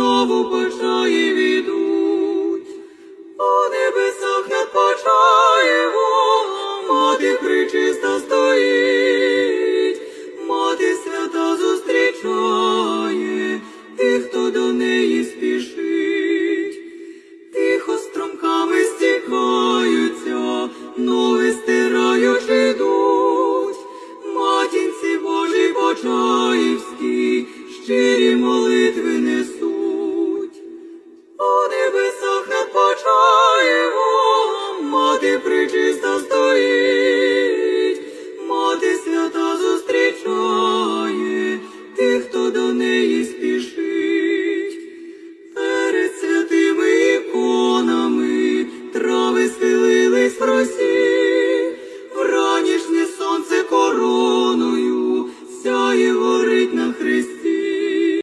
знову почаї відуть. ти причиста стоїш.